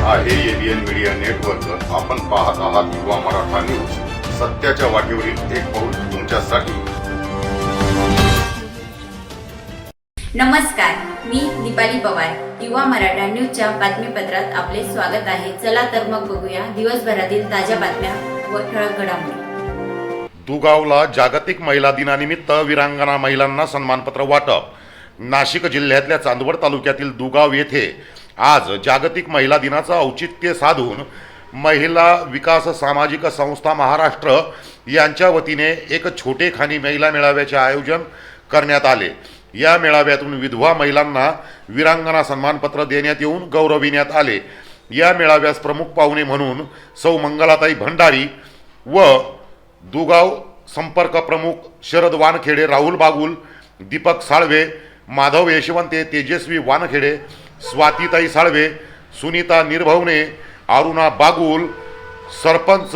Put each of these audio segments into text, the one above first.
आहे ABN media network आपण पाहत आहात युवा मराठा न्यूज सत्याच्या वाटेवरील एक पाऊल तुमच्यासाठी. नमस्कार मी दीपाली पवार. युवा मराठा न्यूजच्या बातमीपत्रात आपले स्वागत आहे. चला तर मग बघूया दिवसभरातील ताज्या बातम्या व ठळक घडामोडी. दुगावला जागतिक महिला दिनानिमित्त विरांगना महिलांना सन्मानपत्र वाटप. नाशिक जिल्ह्यातल्या चांदवड तालुक्यातील दुगाव येथे आज जागतिक महिला दिनाचं औचित्य साधून महिला विकास सामाजिक संस्था महाराष्ट्र यांच्या वतीने एक छोटेखानी महिला मेळाव्याचे आयोजन करण्यात आले. या मेळाव्यातून विधवा महिलांना विरांगणा सन्मानपत्र देण्यात येऊन गौरविण्यात आले. या मेळाव्यास प्रमुख पाहुणे म्हणून सौ मंगलाताई भंडारी व दुगाव संपर्क प्रमुख शरद वानखेडे राहुल बागुल दीपक साळवे माधव यशवंते तेजस्वी वानखेडे स्वातीताई साळवे सुनीता निर्भवणे अरुणा बागुल सरपंच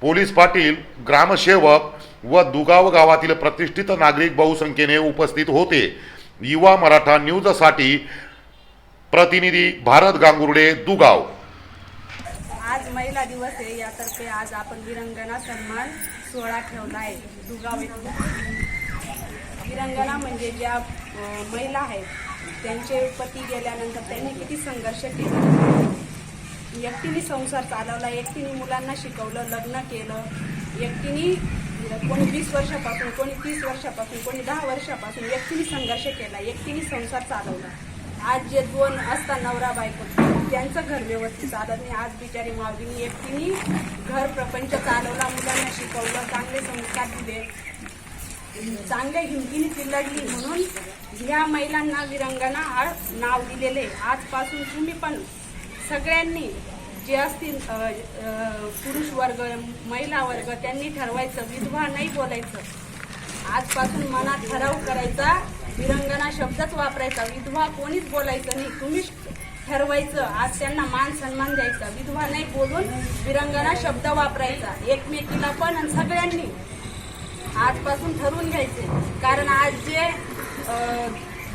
पोलीस पाटील ग्रामसेवक व दुगाव गावातील प्रतिष्ठित नागरिक बहुसंख्येने उपस्थित होते. युवा मराठा न्यूजसाठी प्रतिनिधी भारत गांगुर्डे दुगाव. आज महिला दिवस आहे. यातर्फे आज आपण विरंगना सन्मान सोहळा ठेवला आहे. दुगाव येथे विरंगना म्हणजे ज्या महिला आहेत त्यांचे पती गेल्यानंतर त्यांनी किती संघर्ष केला. एकटीने संसार चालवला एकटीने मुलांना शिकवलं लग्न केलं. एकटीने कोणी वीस वर्षापासून कोणी तीस वर्षापासून कोणी दहा वर्षापासून एकटीने संघर्ष केला एकटीने संसार चालवला. आज जे दोन असतात नवरा बायको त्यांचं घर व्यवस्थित चालत नाही. आज बिचारी माऊलीने एकटीने घर प्रपंच चालवला मुलांना शिकवलं चांगले संस्कार दिले. चांगल्या हिमतीने ती म्हणून या महिलांना विरंगना हा नाव दिलेले. आजपासून तुम्ही पण सगळ्यांनी जे असतील पुरुष वर्ग महिला वर्ग त्यांनी ठरवायचं विधवा नाही बोलायचं. आजपासून मनात ठराव करायचा विरंगना शब्दच वापरायचा. विधवा कोणीच बोलायचं नाही. तुम्हीच ठरवायचं. आज त्यांना मान सन्मान द्यायचा. विधवा नाही बोलून विरंगना शब्द वापरायचा. एकमेकीला पण आणि सगळ्यांनी आजपासून ठरवून घ्यायचे. कारण आज जे अ,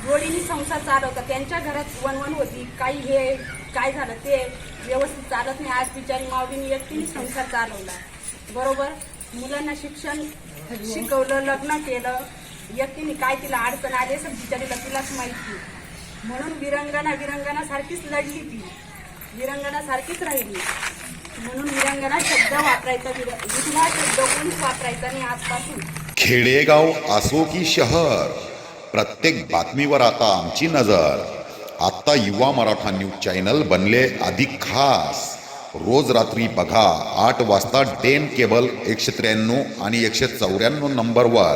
जोडीने संसार चालवतात त्यांच्या घरात वणवण होती. काही हे काय झालं ते व्यवस्थित चालत नाही. आज बिचारी माऊलीने व्यक्तीने संसार चालवला. बरोबर? मुलांना शिक्षण शिकवलं लग्न केलं. व्यक्तीने काय तिला अडचण आली असं बिचारीला तिलाच माहिती. म्हणून विरंगना विरंगना सारखीच लढली ती. विरंगना सारखीच राहिली. म्हणून शब्द वापरायचा शब्द कोणीच वापरायचा नाही आजपासून. खेडेगाव असो की शहर प्रत्येक बातमीवर आता आमची नजर. आता युवा मराठा न्यूज चॅनल बनले अधिक खास. रोज रात्री बघा आठ वाजता डेन केबल एकशे त्र्याण्णव आणि एकशे चौऱ्याण्णव नंबरवर.